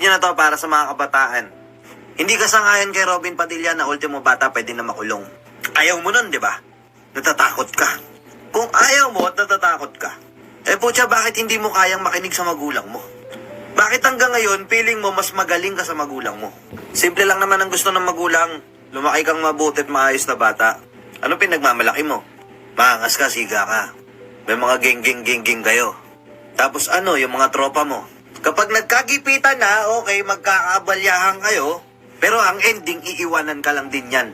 Yun na to para sa mga kabataan. Hindi ka sangayon kay Robin Padilla na ultimo bata pwede na makulong. Ayaw mo nun, di ba? Natatakot ka. Kung ayaw mo at natatakot ka, eh putya, bakit hindi mo kayang makinig sa magulang mo? Bakit hanggang ngayon, feeling mo mas magaling ka sa magulang mo? Simple lang naman ang gusto ng magulang. Lumaki kang mabuti at maayos na bata. Ano pinagmamalaki mo? Maangas ka, siga ka. May mga geng-geng-geng-geng kayo. Tapos ano, yung mga tropa mo. Kapag nagkagipitan na, okay, magkakabalyahan kayo. Pero ang ending, iiwanan ka lang din yan.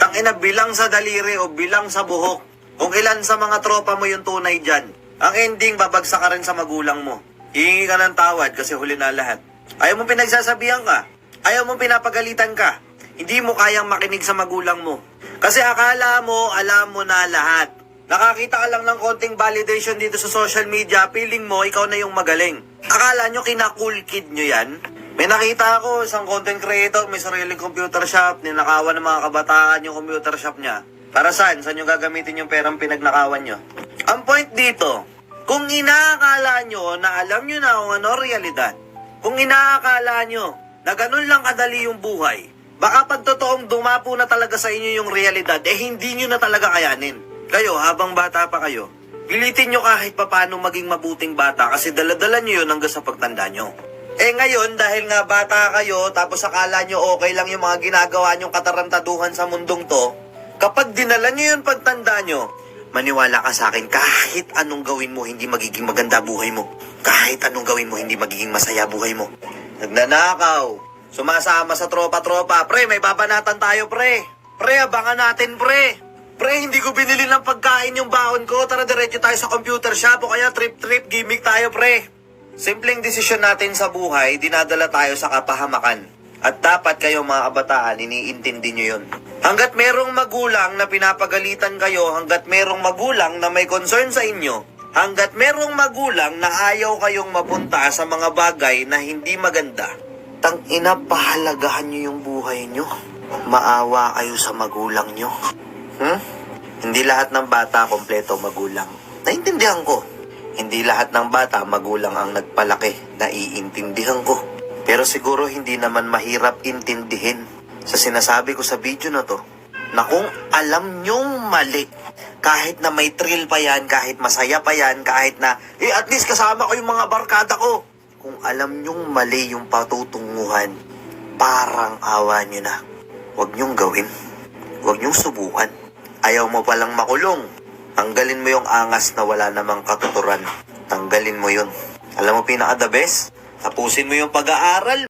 Tangina, bilang sa daliri o bilang sa buhok. Kung ilan sa mga tropa mo yung tunay dyan. Ang ending, babagsak ka rin sa magulang mo. Hihingi ka ng tawad kasi huli na lahat. Ayaw mo pinagsasabihan ka. Ayaw mo pinapagalitan ka. Hindi mo kayang makinig sa magulang mo. Kasi akala mo, alam mo na lahat. Nakakita ka lang ng konting validation dito sa social media, feeling mo ikaw na yung magaling. Akala nyo kina-cool kid nyo yan? May nakita ako, isang content creator, may sariling computer shop, ninakawan ng mga kabataan yung computer shop niya. Para saan? Saan yung gagamitin yung perang pinagnakawan nyo? Ang point dito, kung inaakala nyo na alam nyo na kung ano realidad, kung inaakala nyo na ganun lang kadali yung buhay, baka pag totoong dumapo na talaga sa inyo yung realidad, eh hindi nyo na talaga kayanin. Kayo, habang bata pa kayo, pilitin nyo kahit papano maging mabuting bata kasi daladala nyo yun hanggang sa pagtanda nyo. Eh ngayon, dahil nga bata kayo, tapos akala nyo okay lang yung mga ginagawa nyong katarantaduhan sa mundong to, kapag dinala nyo yun pagtanda nyo, maniwala ka sa akin, kahit anong gawin mo, hindi magiging maganda buhay mo. Kahit anong gawin mo, hindi magiging masaya buhay mo. Nagnanakaw, sumasama sa tropa-tropa. Pre, may babanatan tayo, pre. Pre, abangan natin, pre. Pre, hindi ko binili ng pagkain yung baon ko. Tara, diretso tayo sa computer shop o kaya trip-trip gimmick tayo, pre. Simpleng desisyon natin sa buhay, dinadala tayo sa kapahamakan. At dapat kayo mga kabataan, iniintindi nyo yun. Hanggat merong magulang na pinapagalitan kayo, hanggat merong magulang na may concern sa inyo, hanggat merong magulang na ayaw kayong mapunta sa mga bagay na hindi maganda, tang ina, pahalagahan nyo yung buhay nyo. Maawa kayo sa magulang nyo. Hmm? Hindi lahat ng bata kompleto magulang. Naintindihan ko. Hindi lahat ng bata magulang ang nagpalaki. Naiintindihan ko. Pero siguro hindi naman mahirap intindihin sa sinasabi ko sa video na to na kung alam nyong mali, kahit na may thrill pa yan, kahit masaya pa yan, kahit na, eh at least kasama ko yung mga barkada ko. Kung alam nyong mali yung patutunguhan, parang awa nyo na. Huwag nyong gawin. Huwag nyong subukan. Ayaw mo palang makulong. Tanggalin mo yung angas na wala namang katuturan. Tanggalin mo yun. Alam mo pinaka the best? Tapusin mo yung pag-aaral